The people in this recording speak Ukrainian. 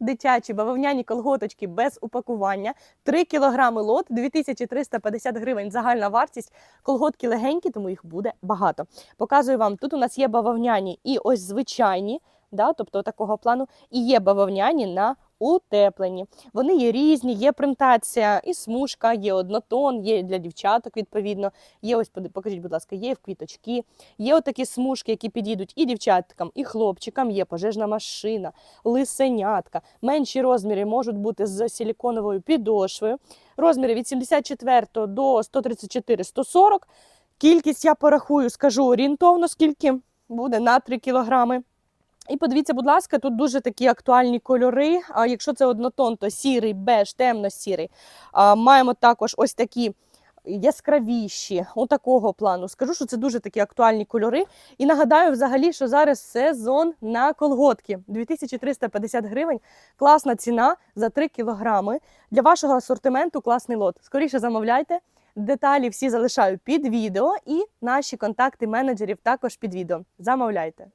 дитячі бавовняні колготочки без упакування. 3 кілограми лот, 2350 гривень загальна вартість. Колготки легенькі, тому їх буде багато. Показую вам, тут у нас є бавовняні і ось звичайні, да, тобто такого плану, і є бавовняні на утеплені. Вони є різні, є принтація і смужка, є однотон, є для дівчаток, відповідно. Є ось, покажіть, будь ласка, є в квіточки, є отакі смужки, які підійдуть і дівчаткам, і хлопчикам. Є пожежна машина, лисенятка. Менші розміри можуть бути з силіконовою підошвою. Розміри від 74 до 134 140 Кількість я порахую, скажу орієнтовно, скільки буде на 3 кілограми. І подивіться, будь ласка, тут дуже такі актуальні кольори. А якщо це однотон, то сірий, беж, темно-сірий. Маємо також ось такі яскравіші, отакого плану. Скажу, що це дуже такі актуальні кольори. І нагадаю, взагалі, що зараз сезон на колготки. 2350 гривень. Класна ціна за 3 кілограми. Для вашого асортименту класний лот. Скоріше замовляйте. Деталі всі залишаю під відео, і наші контакти менеджерів також під відео. Замовляйте.